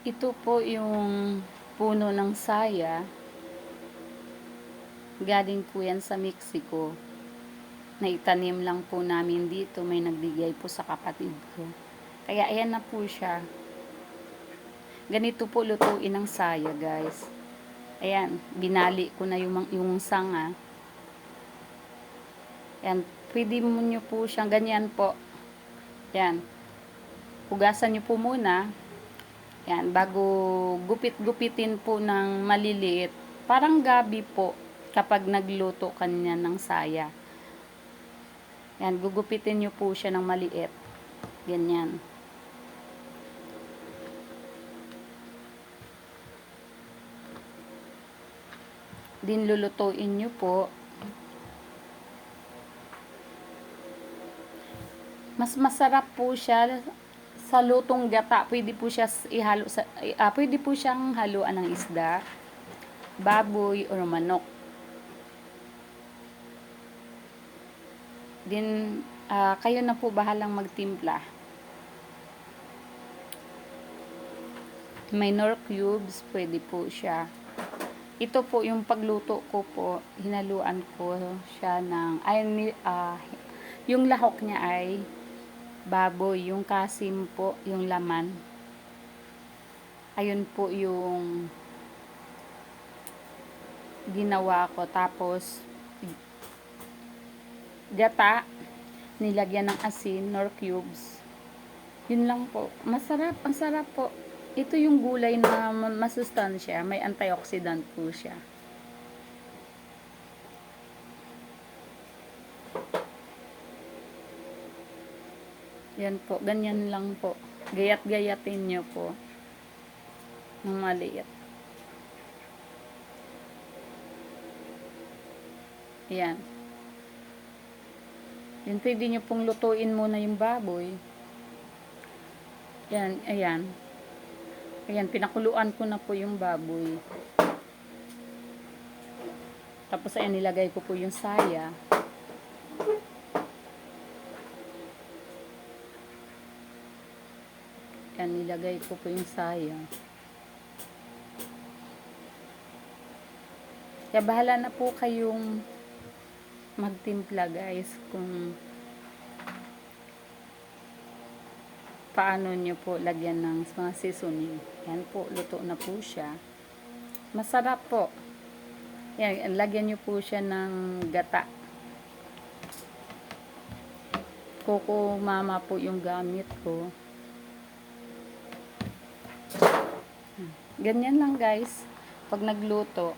Ito po yung puno ng saya. Galing po yan sa Mexico. Naitanim lang po namin dito. May nagbigay po sa kapatid ko. Kaya ayan na po siya. Ganito po lutuin ng saya, guys. Ayan, binali ko na yung, yung sanga. Ayan, pwede mo nyo po siyang ganyan po. Ayan. Hugasan nyo po muna. Yan, bago gupit-gupitin po ng maliliit, parang gabi po kapag nagluto kanya ng saya. Yan, gugupitin nyo po siya ng maliit. Ganyan. Din lulutuin nyo po. Mas masarap po siya sa lutong gata, pwede po siya ihalo sa ah, pwede po siyang haluan ng isda, baboy or manok. Din ah, kayo na po bahalang magtimpla. May nor cubes, pwede po siya. Ito po yung pagluto ko po, hinaluan ko siya ng ay ah, yung lahok niya ay baboy, yung kasim po, yung laman. Ayun po yung ginawa ko. Tapos, gata, nilagyan ng asin, nor cubes. Yun lang po. Masarap, ang sarap po. Ito yung gulay na ma- masustansya, may antioxidant po siya. Yan po, ganyan lang po. Gayat-gayatin nyo po. Ng maliit. Yan. Yan, pwede nyo pong lutuin muna yung baboy. Yan, ayan. Ayan, pinakuluan ko na po yung baboy. Tapos ayan, nilagay ko po yung saya. Yan, nilagay ko po yung sayang. Kaya bahala na po kayong magtimpla guys kung paano nyo po lagyan ng mga seasoning. Yan po, luto na po siya. Masarap po. Yan, lagyan nyo po siya ng gata. Coco mama po yung gamit ko. Ganyan lang guys. Pag nagluto,